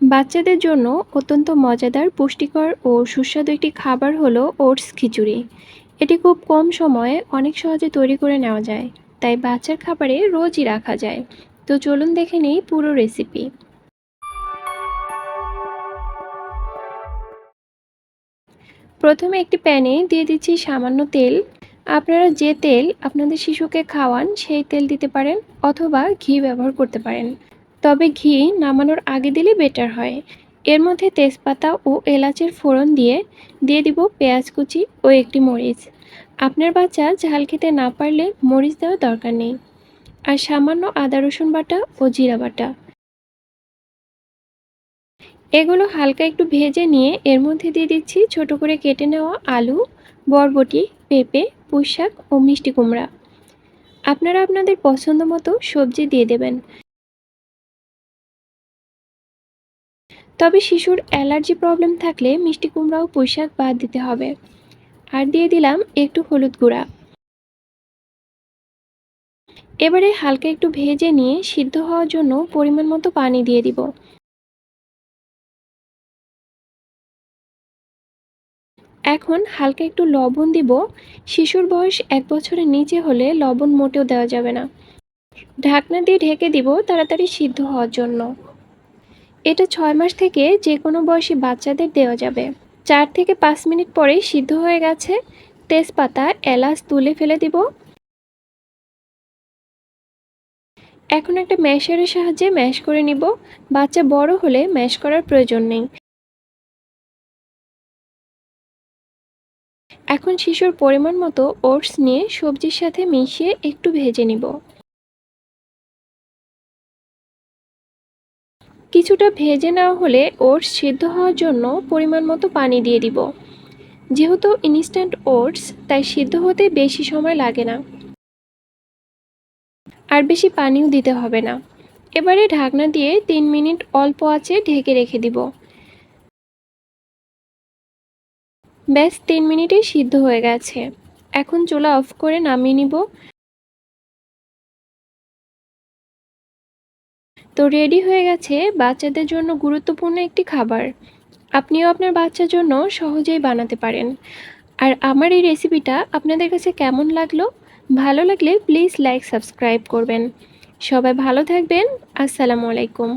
বাচ্চাদের জন্য অত্যন্ত মজাদার, পুষ্টিকর ও সুস্বাদু একটি খাবার হলো ওটস খিচুড়ি। এটি খুব কম সময়ে অনেক সহজে তৈরি করে নেওয়া যায়, তাই বাচ্চার খাবারে রোজই রাখা যায়। তো চলুন দেখে নিই পুরো রেসিপি। প্রথমে একটি প্যানে দিয়ে দিচ্ছি সামান্য তেল। আপনারা যে তেল আপনাদের শিশুকে খাওয়ান, সেই তেল দিতে পারেন অথবা ঘি ব্যবহার করতে পারেন। তবে ঘি নামানোর আগে দিলে বেটার হয়। এর মধ্যে তেজপাতা ও এলাচের ফোড়ন দিয়ে দিয়ে দিব পেঁয়াজ কুচি ও একটি মরিচ। আপনার বাচ্চা ঝাল খেতে না পারলে মরিচ দেওয়ার দরকার নেই। আর সামান্য আদা, রসুন বাটা ও জিরা বাটা। এগুলো হালকা একটু ভেজে নিয়ে এর মধ্যে দিয়ে দিচ্ছি ছোট করে কেটে নেওয়া আলু, বরবটি, পেঁপে, পুঁইশাক ও মিষ্টি কুমড়া। আপনারা আপনাদের পছন্দ মতো সবজি দিয়ে দেবেন। তবে শিশুর অ্যালার্জি প্রবলেম থাকলে মিষ্টি কুমড়া ও পুঁইশাক বাদ দিতে হবে। আর দিয়ে দিলাম একটু হলুদ গুঁড়া। এবারে হালকা একটু ভেজে নিয়ে সিদ্ধ হওয়ার জন্য পরিমাণ মতো পানি দিয়ে দিব। এখন হালকা একটু লবণ দিব। শিশুর বয়স এক বছরের নিচে হলে লবণ মোটেও দেওয়া যাবে না। ঢাকনা দিয়ে ঢেকে দিব তাড়াতাড়ি সিদ্ধ হওয়ার জন্য। এটা ছয় মাস থেকে যে কোনো বয়সী বাচ্চাদের দেওয়া যাবে। চার থেকে পাঁচ মিনিট পরে সিদ্ধ হয়ে গেছে। তেজপাতা এলাচ তুলে ফেলে দিব। এখন একটা ম্যাশারের সাহায্যে ম্যাশ করে নিব। বাচ্চা বড় হলে ম্যাশ করার প্রয়োজন নেই। এখন শিশুর পরিমাণ মতো ওটস নিয়ে সবজির সাথে মিশিয়ে একটু ভেজে নিব। কিছুটা ভেজে নেওয়া হলে ওটস সিদ্ধ হওয়ার জন্য পরিমাণ মতো পানি দিয়ে দিব। যেহেতু ইনস্ট্যান্ট ওটস, তাই সিদ্ধ হতে বেশি সময় লাগে না। আর বেশি পানিও দিতে হবে না। এবারে ঢাকনা দিয়ে তিন মিনিট অল্প আঁচে ঢেকে রেখে দিব। ব্যাস, তিন মিনিটে সিদ্ধ হয়ে গেছে। এখন চুলা অফ করে নামিয়ে নিব। তো রেডি হয়ে গেছে বাচ্চাদের জন্য গুরুত্বপূর্ণ একটি খাবার। আপনিও আপনার বাচ্চার জন্য সহজেই বানাতে পারেন। আর আমার এই রেসিপিটা আপনাদের কাছে কেমন লাগল? ভালো লাগলে প্লিজ লাইক সাবস্ক্রাইব করবেন। সবাই ভালো থাকবেন। আসসালামু আলাইকুম।